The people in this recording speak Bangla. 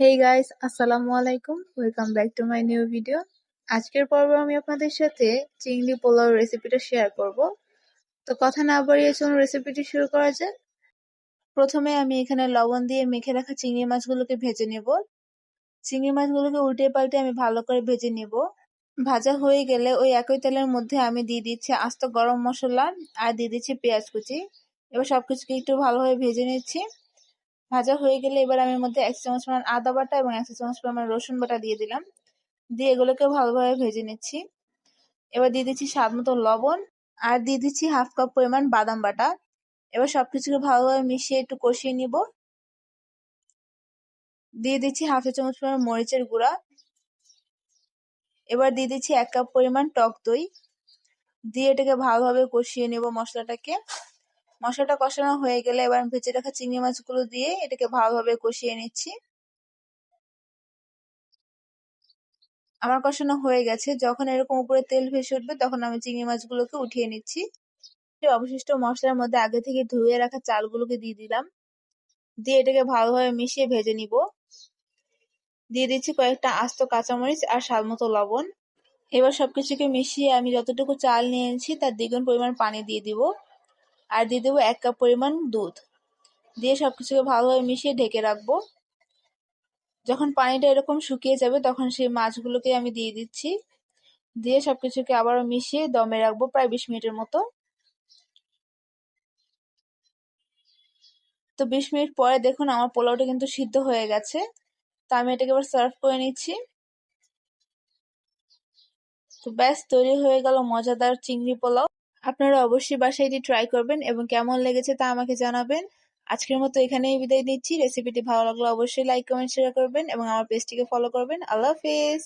হেই গাইস আসসালামু আলাইকুম welcome back to my new video আজকের পর্বে আমি আপনাদের সাথে চিংড়ি পোলাও রেসিপিটা শেয়ার করব। তো কথা না বাড়িয়ে চলুন রেসিপিটি শুরু করা যাক। প্রথমে আমি এখানে লবণ দিয়ে মেখে রাখা চিংড়ি মাছগুলোকে ভেজে নেব। চিংড়ি মাছগুলোকে উল্টে পাল্টে আমি ভালো করে ভেজে নেব। ভাজা হয়ে গেলে ওই একই তেলের মধ্যে আমি দিয়ে দিচ্ছি আস্ত গরম মশলা আর দিয়ে দিচ্ছি পেঁয়াজ কুচি। এবার সবকিছুকে একটু ভালোভাবে ভেজে নিচ্ছি। ভাজা হয়ে গেলে এবার আমি মধ্যে এক চামচ পরিমাণ আদা বাটা এবং এক চামচ পরিমাণ রসুন বাটা দিয়ে দিলাম। দিয়ে এগুলোকে ভালোভাবে ভেজে নিচ্ছি। এবার দিয়ে দিচ্ছি স্বাদ মতো লবণ আর দিয়ে দিচ্ছি হাফ কাপ পরিমাণ বাদাম বাটা। এবার সবকিছুকে ভালোভাবে মিশিয়ে একটু কষিয়ে নিব। দিয়ে দিচ্ছি হাফ চা চামচ পরিমাণ মরিচের গুঁড়া। এবার দিয়ে দিচ্ছি এক কাপ পরিমাণ টক দই। দিয়ে এটাকে ভালোভাবে কষিয়ে নেব মশলাটাকে। মশলাটা কষানো হয়ে গেলে এবার ভেজে রাখা চিংড়ি মাছগুলো দিয়ে এটাকে ভালোভাবে কষিয়ে নিচ্ছি। আমার কষানো হয়ে গেছে। যখন এরকম উপরে তেল ভেসে উঠবে তখন আমি চিংড়ি মাছগুলোকে উঠিয়ে নিচ্ছি। অবশিষ্ট মশলার মধ্যে আগে থেকে ধুয়ে রাখা চালগুলোকে দিয়ে দিলাম। দিয়ে এটাকে ভালোভাবে মিশিয়ে ভেজে নিব। দিয়ে দিচ্ছি কয়েকটা আস্ত কাঁচামরিচ আর স্বাদ মতো লবণ। এবার সবকিছুকে মিশিয়ে আমি যতটুকু চাল নিয়েছি তার দ্বিগুণ পরিমাণ পানি দিয়ে দিব। আর দিয়ে দেবো এক কাপ পরিমাণ দুধ। দিয়ে সব কিছুকে ভালোভাবে মিশিয়ে ঢেকে রাখব। যখন পানিটা এরকম শুকিয়ে যাবে, তখন সেই মাছগুলোকে আমি দিয়ে দিচ্ছি। দিয়ে সব কিছুকে আবারও মিশিয়ে দমে রাখব প্রায় বিশ মিনিটের মতো। তো বিশ মিনিট পরে দেখুন আমার পোলাওটা কিন্তু সিদ্ধ হয়ে গেছে। তো আমি এটাকে এবার সার্ভ করে নিচ্ছি। তো ব্যাস, তৈরি হয়ে গেল মজাদার চিংড়ি পোলাও। আপনারা অবশ্যই বাসায় এটি ট্রাই করবেন এবং কেমন লেগেছে তা আমাকে জানাবেন। আজকের মতো এখানেই বিদায় নিচ্ছি। রেসিপিটি ভালো লাগলে অবশ্যই লাইক কমেন্ট শেয়ার করবেন এবং আমার পেজটিকে ফলো করবেন। আল্লাহ হাফিজ!